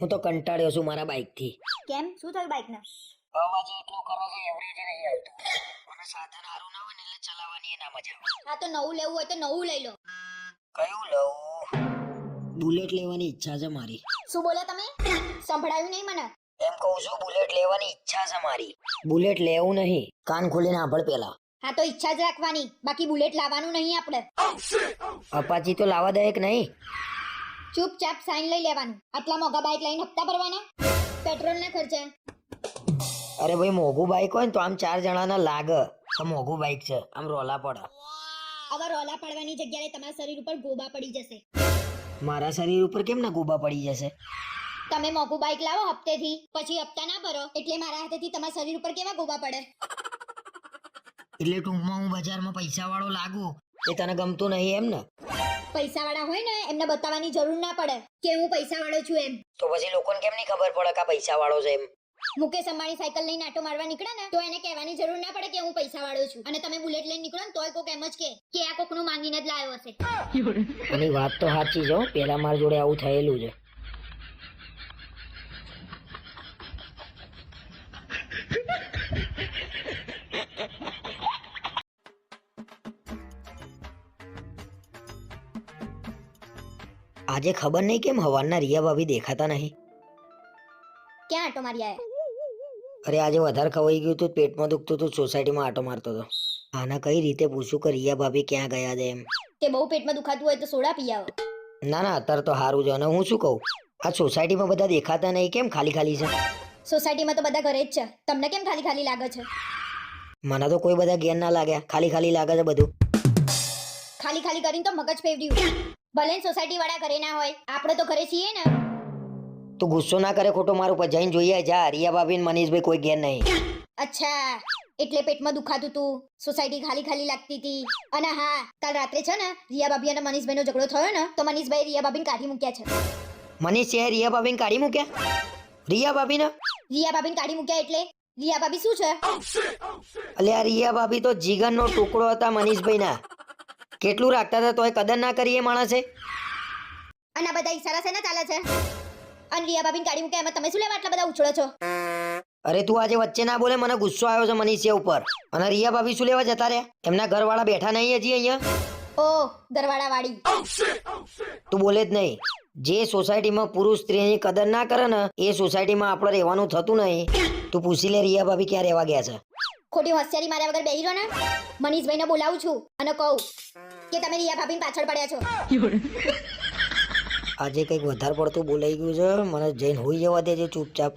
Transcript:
હું તો કંટાળ્યો છું મારા બાઇકથી કેમ? શું થયું બાઇક ને અવાજ એટલો કરો છે એવરેજ નહીં આવતું. અને સાધન સારું ના હોય ને એટલે ચલાવવાની ના મજા આવે. હા તો નવું લેવું હોય તો નવું લઈ લો. કયું લઉં? બુલેટ લેવાની ઈચ્છા છે મારી. શું બોલે તમે? સંભળાયું નહીં મને? એમ કહું છું બુલેટ લેવાની ઈચ્છા છે મારી. બુલેટ લેવું નહીં કાન ખોલીને સાંભળ પેલા. હા તો ઈચ્છા જ રાખવાની. બાકી બુલેટ લાવવાનું નહીં આપણે. અપાચી તો લાવા દે કે નહીં. ચૂપચાપ સાઈન લઈ લેવાનું. આટલા મોંઘા બાઇક લઈને હપ્તા ભરવાના? પેટ્રોલ ના ખર્ચા. અરે ભાઈ મોઘું બાઇક હોય ને તો આમ ચાર જણાના લાગે. આ મોઘું બાઇક છે. આમ રોલા પડે. આવા રોલા પડવાની જગ્યાએ તમારા શરીર ઉપર ગોબા પડી જશે. મારા શરીર ઉપર કેમ ના ગોબા પડી જશે? તમે મોઘું બાઇક લાવો હપ્તેથી. પછી હપ્તા ના ભરો એટલે મારા હાથેથી તમારા શરીર ઉપર કેવા ગોબા પડે? એટલે ટૂંકમાં હું બજારમાં પૈસા વાળો લાગુ. એ તને ગમતું નહીં એમ ને? પૈસા વાળા હોય ને એમને બતાવવાની જરૂર ના પડે કે હું પૈસા વાળો છું એમ. તો પછી લોકોને કેમ નહીં ખબર પડે કે આ પૈસા વાળો છે એમ? મુકેશ અંબાણી સાયકલ લઈને આટો મારવા નીકળે ને તો એને કહેવાની જરૂર ના પડે કે હું પૈસા વાળો છું. અને તમે બુલેટ લઈને નીકળો ને તોય કોક એમ જ કે કે આ કોકનું માંગીને જ લાવ્યો હશે. અને વાત તો સાચી છે પેલા માર જોડે આવું થયેલું છે. આજે ખબર નહીં કેમ હવારના રિયા ભાભી દેખાતા નહીં? ક્યાં આટો મારી આયા? અરે આજે વધારે ખવાઈ ગયું હતું પેટમાં દુખતું હતું સોસાયટીમાં આટો મારતો હતો આના કઈ રીતે પૂછું કે રિયા ભાભી ક્યાં ગયા છે એમ? તે બહુ પેટમાં દુખાતું હોય તો સોડા પી આવો. ના ના અત્યારે તો સારું છે અને હું શું કહું? આ સોસાયટીમાં બધા દેખાતા નહીં કેમ ખાલી ખાલી છે? સોસાયટીમાં તો બધા ઘરે જ છે. તમને કેમ ખાલી ખાલી લાગે છે? મને તો કોઈ બધા ગેર ના લાગ્યા. ખાલી ખાલી લાગે છે બધું. ખાલી ખાલી કરીને તો મગજ ફેવડ્યું ભલે સોસાયટી વાળા ઘરે ના હોય આપણે તો ઘરે છીએ ને. તું ગુસ્સો ના કરે ખોટો મારું પર જઈને જોઈએ જા. રિયા ભાભી ને મનીષભાઈ કોઈ ઘેર નહીં. અચ્છા એટલે પેટમાં દુખાતું હતું સોસાયટી ખાલી ખાલી લાગતી હતી અને હા કાલ રાત્રે છે ને રિયા ભાભી અને મનીષભાઈનો ઝઘડો થયો ને તો મનીષભાઈ રિયા ભાભી કાઢી મૂક્યા છે. મનીષ છે રિયા ભાભી કાઢી મૂક્યા? રિયા ભાભીને રિયા ભાભીને કાઢી મૂક્યા એટલે રિયા ભાભી શું છે? અલ્યા રિયા ભાભી તો જીગરનો ટુકડો હતા મનીષભાઈના. કેટલું રાખતા હતા તોય કદર ના કરી એ માણસે? અને આ બધા ઈશારા ને ચાલે છે? અને રિયા ભાભીને મૂકે એમાં તમે શું લેવા આટલા બધા ઉછળો છો? અરે તું આજે વચ્ચે ના બોલે મને ગુસ્સો આવ્યો છે મનીષિયા ઉપર. અને રિયા ભાભી શું લેવા જતા રહ્યા? એમના ઘરવાળા બેઠા નહીં હજી અહીંયા? ઓ દરવાડા વાળી તું બોલે જ નહીં. જે સોસાયટીમાં પુરુષ સ્ત્રીની કદર ના કરે ને એ સોસાયટીમાં આપણે રહેવાનું થતું નહીં. તું પૂછી લે રિયા ભાભી ક્યાં રહેવા ગયા છે. ખોટી હોશિયારી માર્યા વગર બેહી રહો ને? મનીષભાઈને બોલાવું છું અને કહું કે તમે રિયા ભાભીની પાછળ પડ્યા છો. આજે કંઈક વધારે પડતું બોલાઈ ગયું છે. મને જઈને હોઈ જવા દેજે ચૂપચાપ.